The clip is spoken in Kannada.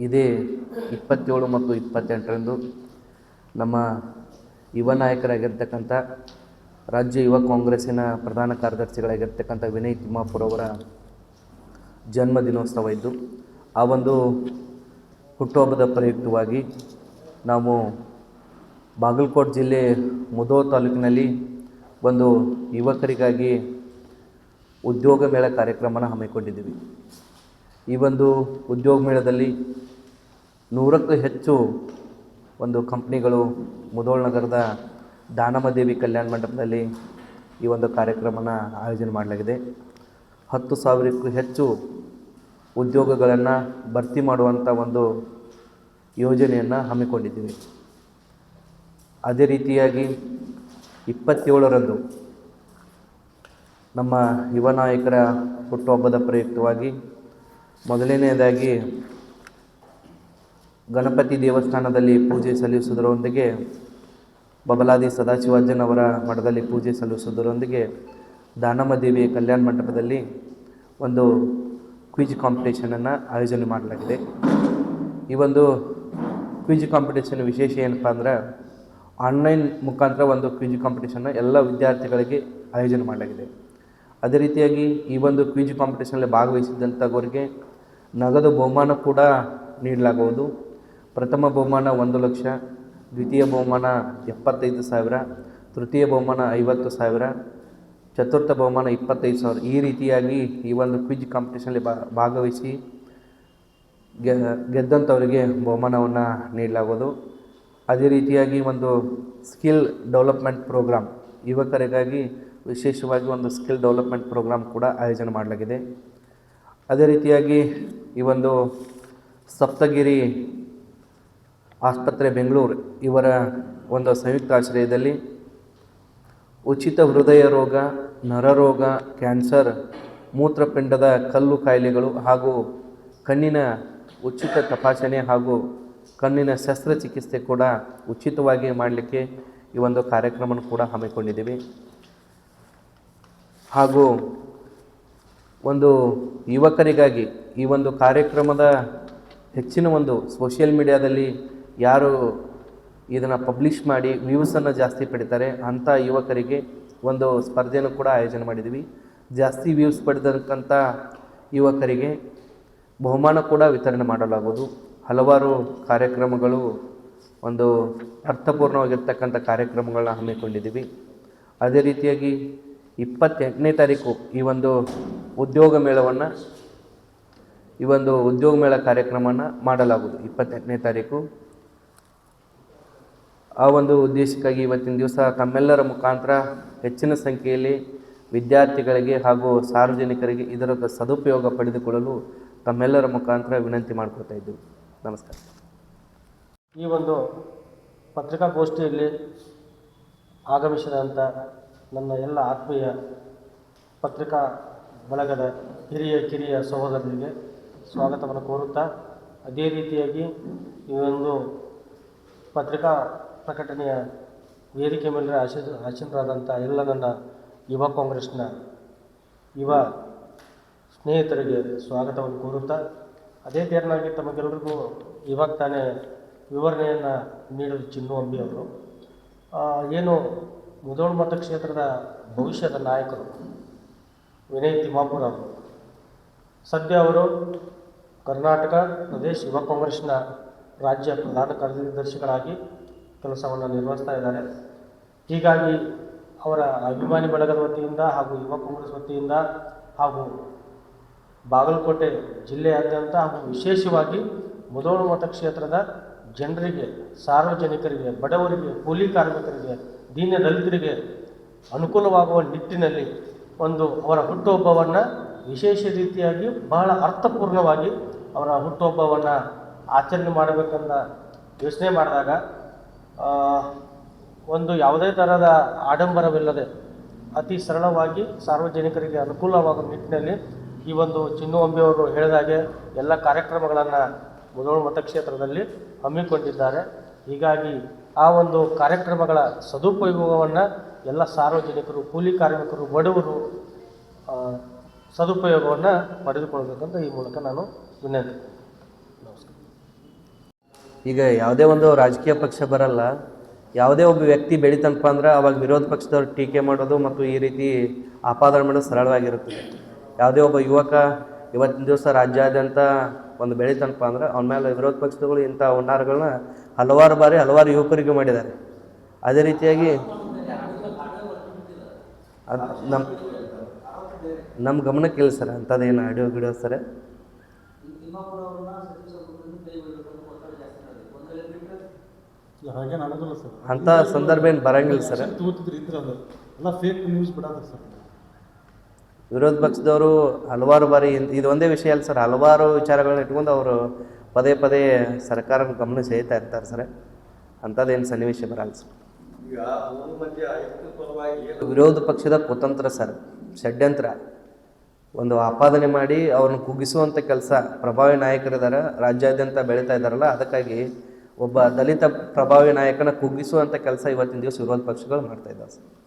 ಇದೇ ಇಪ್ಪತ್ತೇಳು ಮತ್ತು ಇಪ್ಪತ್ತೆಂಟರಂದು ನಮ್ಮ ಯುವ ನಾಯಕರಾಗಿರ್ತಕ್ಕಂಥ ರಾಜ್ಯ ಯುವ ಕಾಂಗ್ರೆಸ್ಸಿನ ಪ್ರಧಾನ ಕಾರ್ಯದರ್ಶಿಗಳಾಗಿರ್ತಕ್ಕಂಥ ವಿನಯ್ ತಿಮ್ಮಾಪುರ್ ಅವರ ಜನ್ಮ ದಿನೋತ್ಸವ ಇದ್ದು ಆ ಒಂದು ಹುಟ್ಟುಹಬ್ಬದ ಪ್ರಯುಕ್ತವಾಗಿ ನಾವು ಬಾಗಲಕೋಟೆ ಜಿಲ್ಲೆ ಮುದೋ ತಾಲೂಕಿನಲ್ಲಿ ಒಂದು ಯುವಕರಿಗಾಗಿ ಉದ್ಯೋಗ ಮೇಳ ಕಾರ್ಯಕ್ರಮನ ಹಮ್ಮಿಕೊಂಡಿದ್ದೀವಿ. ಈ ಒಂದು ಉದ್ಯೋಗ ಮೇಳದಲ್ಲಿ ನೂರಕ್ಕೂ ಹೆಚ್ಚು ಒಂದು ಕಂಪ್ನಿಗಳು ಮುಧೋಳ ನಗರದ ದಾನಮದೇವಿ ಕಲ್ಯಾಣ ಮಂಟಪದಲ್ಲಿ ಈ ಒಂದು ಕಾರ್ಯಕ್ರಮನ ಆಯೋಜನೆ ಮಾಡಲಾಗಿದೆ. ಹತ್ತು ಸಾವಿರಕ್ಕೂ ಹೆಚ್ಚು ಉದ್ಯೋಗಗಳನ್ನು ಭರ್ತಿ ಮಾಡುವಂಥ ಒಂದು ಯೋಜನೆಯನ್ನು ಹಮ್ಮಿಕೊಂಡಿದ್ದೀವಿ. ಅದೇ ರೀತಿಯಾಗಿ ಇಪ್ಪತ್ತೇಳರಂದು ನಮ್ಮ ಯುವ ನಾಯಕರ ಹುಟ್ಟುಹಬ್ಬದ ಪ್ರಯುಕ್ತವಾಗಿ ಮೊದಲನೆಯದಾಗಿ ಗಣಪತಿ ದೇವಸ್ಥಾನದಲ್ಲಿ ಪೂಜೆ ಸಲ್ಲಿಸುವುದರೊಂದಿಗೆ ಬಬಲಾದಿ ಸದಾಶಿವಾಜನವರ ಮಠದಲ್ಲಿ ಪೂಜೆ ಸಲ್ಲಿಸುವುದರೊಂದಿಗೆ ದಾನಮದೇವಿ ಕಲ್ಯಾಣ ಮಂಟಪದಲ್ಲಿ ಒಂದು ಕ್ವಿಜ್ ಕಾಂಪಿಟೇಷನನ್ನು ಆಯೋಜನೆ ಮಾಡಲಾಗಿದೆ. ಈ ಒಂದು ಕ್ವಿಜ್ ಕಾಂಪಿಟೇಷನ್ ವಿಶೇಷ ಏನಪ್ಪ ಅಂದ್ರೆ ಆನ್ಲೈನ್ ಮುಖಾಂತರ ಒಂದು ಕ್ವಿಜ್ ಕಾಂಪಿಟೇಷನ್ನ ಎಲ್ಲ ವಿದ್ಯಾರ್ಥಿಗಳಿಗೆ ಆಯೋಜನೆ ಮಾಡಲಾಗಿದೆ. ಅದೇ ರೀತಿಯಾಗಿ ಈ ಒಂದು ಕ್ವಿಜ್ ಕಾಂಪಿಟೇಷನಲ್ಲಿ ಭಾಗವಹಿಸಿದಂಥವರಿಗೆ ನಗದು ಬಹುಮಾನ ಕೂಡ ನೀಡಲಾಗುವುದು. ಪ್ರಥಮ ಬಹುಮಾನ ಒಂದು ಲಕ್ಷ, ದ್ವಿತೀಯ ಬಹುಮಾನ ಎಪ್ಪತ್ತೈದು ಸಾವಿರ, ತೃತೀಯ ಬಹುಮಾನ ಐವತ್ತು ಸಾವಿರ, ಚತುರ್ಥ ಬಹುಮಾನ ಇಪ್ಪತ್ತೈದು ಸಾವಿರ. ಈ ರೀತಿಯಾಗಿ ಈ ಒಂದು ಕ್ವಿಜ್ ಕಾಂಪಿಟೇಷನಲ್ಲಿ ಭಾಗವಹಿಸಿ ಗೆ, ಗೆದ್ದಂಥವರಿಗೆ ಬಹುಮಾನವನ್ನು ನೀಡಲಾಗುವುದು. ಅದೇ ರೀತಿಯಾಗಿ ಒಂದು ಸ್ಕಿಲ್ ಡೆವಲಪ್ಮೆಂಟ್ ಪ್ರೋಗ್ರಾಮ್, ಯುವಕರಿಗಾಗಿ ವಿಶೇಷವಾಗಿ ಒಂದು ಸ್ಕಿಲ್ ಡೆವಲಪ್ಮೆಂಟ್ ಪ್ರೋಗ್ರಾಮ್ ಕೂಡ ಆಯೋಜನೆ ಮಾಡಲಾಗಿದೆ. ಅದೇ ರೀತಿಯಾಗಿ ಈ ಒಂದು ಸಪ್ತಗಿರಿ ಆಸ್ಪತ್ರೆ ಬೆಂಗಳೂರು ಇವರ ಒಂದು ಸಂಯುಕ್ತ ಆಶ್ರಯದಲ್ಲಿ ಉಚಿತ ಹೃದಯ ರೋಗ, ನರರೋಗ, ಕ್ಯಾನ್ಸರ್, ಮೂತ್ರಪಿಂಡದ ಕಲ್ಲು ಕಾಯಿಲೆಗಳು ಹಾಗೂ ಕಣ್ಣಿನ ಉಚಿತ ತಪಾಸಣೆ ಹಾಗೂ ಕಣ್ಣಿನ ಶಸ್ತ್ರಚಿಕಿತ್ಸೆ ಕೂಡ ಉಚಿತವಾಗಿ ಮಾಡಲಿಕ್ಕೆ ಈ ಒಂದು ಕಾರ್ಯಕ್ರಮವನ್ನು ಕೂಡ ಹಮ್ಮಿಕೊಂಡಿದ್ದೀವಿ. ಹಾಗೂ ಒಂದು ಯುವಕರಿಗಾಗಿ ಈ ಒಂದು ಕಾರ್ಯಕ್ರಮದ ಹೆಚ್ಚಿನ ಒಂದು ಸೋಷಿಯಲ್ ಮೀಡಿಯಾದಲ್ಲಿ ಯಾರು ಇದನ್ನು ಪಬ್ಲಿಷ್ ಮಾಡಿ ವ್ಯೂಸನ್ನು ಜಾಸ್ತಿ ಪಡಿತಾರೆ ಅಂಥ ಯುವಕರಿಗೆ ಒಂದು ಸ್ಪರ್ಧೆಯನ್ನು ಕೂಡ ಆಯೋಜನೆ ಮಾಡಿದ್ದೀವಿ ಜಾಸ್ತಿ ವ್ಯೂಸ್ ಪಡೆದಂಥ ಯುವಕರಿಗೆ ಬಹುಮಾನ ಕೂಡ ವಿತರಣೆ ಮಾಡಲಾಗುವುದು. ಹಲವಾರು ಕಾರ್ಯಕ್ರಮಗಳು ಒಂದು ಅರ್ಥಪೂರ್ಣವಾಗಿರ್ತಕ್ಕಂಥ ಕಾರ್ಯಕ್ರಮಗಳನ್ನ ಹಮ್ಮಿಕೊಂಡಿದ್ದೀವಿ ಅದೇ ರೀತಿಯಾಗಿ ಇಪ್ಪತ್ತೆಂಟನೇ ತಾರೀಕು ಈ ಒಂದು ಉದ್ಯೋಗ ಮೇಳವನ್ನು, ಈ ಒಂದು ಉದ್ಯೋಗ ಮೇಳ ಕಾರ್ಯಕ್ರಮನ ಮಾಡಲಾಗುವುದು. ಇಪ್ಪತ್ತೆಂಟನೇ ತಾರೀಕು. ಆ ಒಂದು ಉದ್ದೇಶಕ್ಕಾಗಿ ಇವತ್ತಿನ ದಿವಸ ತಮ್ಮೆಲ್ಲರ ಮುಖಾಂತರ ಹೆಚ್ಚಿನ ಸಂಖ್ಯೆಯಲ್ಲಿ ವಿದ್ಯಾರ್ಥಿಗಳಿಗೆ ಹಾಗೂ ಸಾರ್ವಜನಿಕರಿಗೆ ಇದರ ಸದುಪಯೋಗ ಪಡೆದುಕೊಳ್ಳಲು ತಮ್ಮೆಲ್ಲರ ಮುಖಾಂತರ ವಿನಂತಿ ಮಾಡ್ಕೊತಾ ಇದ್ದೀವಿ. ನಮಸ್ಕಾರ. ಈ ಒಂದು ಪತ್ರಿಕಾಗೋಷ್ಠಿಯಲ್ಲಿ ಆಗಮಿಸಿದಂಥ ನನ್ನ ಎಲ್ಲ ಆತ್ಮೀಯ ಪತ್ರಿಕಾ ಬಳಗದ ಹಿರಿಯ ಕಿರಿಯ ಸಹೋದರರಿಗೆ ಸ್ವಾಗತವನ್ನು ಕೋರುತ್ತಾ ಅದೇ ರೀತಿಯಾಗಿ ಈ ಒಂದು ಪತ್ರಿಕಾ ಪ್ರಕಟಣೆಯ ವೇದಿಕೆ ಮೇಲೆ ಆಶೀರ್ ಆಶೀರ್ವಾದಂಥ ಎಲ್ಲ ನನ್ನ ಯುವ ಕಾಂಗ್ರೆಸ್ನ ಯುವ ಸ್ನೇಹಿತರಿಗೆ ಸ್ವಾಗತವನ್ನು ಕೋರುತ್ತಾ ಅದೇ ತೆರನಾಗಿ ತಮಗೆಲ್ಲರಿಗೂ ಇವಾಗ ತಾನೇ ವಿವರಣೆಯನ್ನು ನೀಡಲು ಚಿನ್ನು ಅಂಬಿ ಅವರು. ಏನು ಮುದೋಳ್ ಮತಕ್ಷೇತ್ರದ ಭವಿಷ್ಯದ ನಾಯಕರು ವಿನಯ್ ತಿಮ್ಮಾಪುರ್. ಅವರು ಸದ್ಯ ಅವರು ಕರ್ನಾಟಕ ಪ್ರದೇಶ ಯುವ ಕಾಂಗ್ರೆಸ್ನ ರಾಜ್ಯ ಪ್ರಧಾನ ಕಾರ್ಯದರ್ಶಿಗಳಾಗಿ ಕೆಲಸವನ್ನು ನಿರ್ವಹಿಸ್ತಾ ಇದ್ದಾರೆ. ಹೀಗಾಗಿ ಅವರ ಅಭಿಮಾನಿ ಬಳಗದ ವತಿಯಿಂದ ಹಾಗೂ ಯುವ ಕಾಂಗ್ರೆಸ್ ವತಿಯಿಂದ ಹಾಗೂ ಬಾಗಲಕೋಟೆ ಜಿಲ್ಲೆಯಾದ್ಯಂತ ಹಾಗೂ ವಿಶೇಷವಾಗಿ ಮುದೋಳು ಮತಕ್ಷೇತ್ರದ ಜನರಿಗೆ, ಸಾರ್ವಜನಿಕರಿಗೆ, ಬಡವರಿಗೆ, ಕೂಲಿ ಕಾರ್ಮಿಕರಿಗೆ ದೀನ ದಲಿತರಿಗೆ ಅನುಕೂಲವಾಗುವ ನಿಟ್ಟಿನಲ್ಲಿ ಒಂದು ಅವರ ಹುಟ್ಟುಹಬ್ಬವನ್ನು ವಿಶೇಷ ರೀತಿಯಾಗಿ ಬಹಳ ಅರ್ಥಪೂರ್ಣವಾಗಿ ಅವರ ಹುಟ್ಟುಹಬ್ಬವನ್ನು ಆಚರಣೆ ಮಾಡಬೇಕನ್ನ ಯೋಚನೆ ಮಾಡಿದಾಗ ಒಂದು ಯಾವುದೇ ಥರದ ಆಡಂಬರವಿಲ್ಲದೆ ಅತಿ ಸರಳವಾಗಿ ಸಾರ್ವಜನಿಕರಿಗೆ ಅನುಕೂಲವಾಗುವ ನಿಟ್ಟಿನಲ್ಲಿ ಈ ಒಂದು ಚಿನ್ನು ಅಂಬಿಯವರು ಹೇಳಿದಾಗೆ ಎಲ್ಲ ಕಾರ್ಯಕ್ರಮಗಳನ್ನು ಮುಧೋಳ ಮತಕ್ಷೇತ್ರದಲ್ಲಿ ಹಮ್ಮಿಕೊಂಡಿದ್ದಾರೆ. ಹೀಗಾಗಿ ಆ ಒಂದು ಕಾರ್ಯಕ್ರಮಗಳ ಸದುಪಯೋಗವನ್ನು ಎಲ್ಲ ಸಾರ್ವಜನಿಕರು, ಕೂಲಿ ಕಾರ್ಮಿಕರು, ಬಡವರು ಸದುಪಯೋಗವನ್ನು ಪಡೆದುಕೊಳ್ಬೇಕಂತ ಈ ಮೂಲಕ ನಾನು ವಿನಂತಿ. ಈಗ ಯಾವುದೇ ಒಂದು ರಾಜಕೀಯ ಪಕ್ಷ ಬರಲ್ಲ. ಯಾವುದೇ ಒಬ್ಬ ವ್ಯಕ್ತಿ ಬೆಳಿತನಪ್ಪ ಅಂದ್ರೆ ಅವಾಗ ವಿರೋಧ ಪಕ್ಷದವ್ರು ಟೀಕೆ ಮಾಡೋದು ಮತ್ತು ಈ ರೀತಿ ಆಪಾದನೆ ಮಾಡೋದು ಸರಳವಾಗಿರುತ್ತದೆ ಯಾವುದೇ ಒಬ್ಬ ಯುವಕ ಇವತ್ತಿನ ದಿವಸ ರಾಜ್ಯಾದ್ಯಂತ ಒಂದು ಬೆಳಿತನಪ್ಪ ಅಂದ್ರೆ ಅವನ ಮೇಲೆ ವಿರೋಧ ಪಕ್ಷದಗಳು ಇಂಥ ಹುನ್ನಾರಗಳನ್ನ ಹಲವಾರು ಬಾರಿ ಹಲವಾರು ಯುವಕರಿಗೂ ಮಾಡಿದ್ದಾರೆ. ಅದೇ ರೀತಿಯಾಗಿ ಅದು ನಮ್ಮ ನಮ್ಮ ಗಮನಕ್ಕಿಲ್ಲ ಸರ್ ಅಂಥದ್ದೇನು ಆಡಿಯೋ ಗಿಡಿಯೋ ಸರ್? ಅಂತ ಸಂದರ್ಭ ಏನು ಬರಂಗಿಲ್ಲ ಸರ್. ವಿರೋಧ ಪಕ್ಷದವರು ಹಲವಾರು ಬಾರಿ ಇದು ಒಂದೇ ವಿಷಯ ಅಲ್ಲ ಸರ್. ಹಲವಾರು ವಿಚಾರಗಳನ್ನ ಇಟ್ಕೊಂಡು ಅವರು ಪದೇ ಪದೇ ಸರ್ಕಾರ ಗಮನ ಸೆಳೀತಾ ಇರ್ತಾರೆ ಸರ್. ಅಂಥದ್ದೇನು ಸನ್ನಿವೇಶ ಬರಲ್ಲ ಸರ್. ವಿರೋಧ ಪಕ್ಷದ ಕುತಂತ್ರ ಸರ್. ಷಡ್ಯಂತ್ರ. ಒಂದು ಆಪಾದನೆ ಮಾಡಿ ಅವ್ರನ್ನ ಕುಗ್ಗಿಸುವಂಥ ಕೆಲಸ ಪ್ರಭಾವಿ ನಾಯಕರಿದ್ದಾರೆ. ರಾಜ್ಯಾದ್ಯಂತ ಬೆಳೀತಾ ಇದ್ದಾರಲ್ಲ, ಅದಕ್ಕಾಗಿ ಒಬ್ಬ ದಲಿತ ಪ್ರಭಾವಿ ನಾಯಕನ ಕುಗ್ಗಿಸುವಂಥ ಕೆಲಸ ಇವತ್ತಿನ ದಿವಸ ವಿರೋಧ ಪಕ್ಷಗಳು ಮಾಡ್ತಾ ಇದ್ದಾರೆ ಸರ್.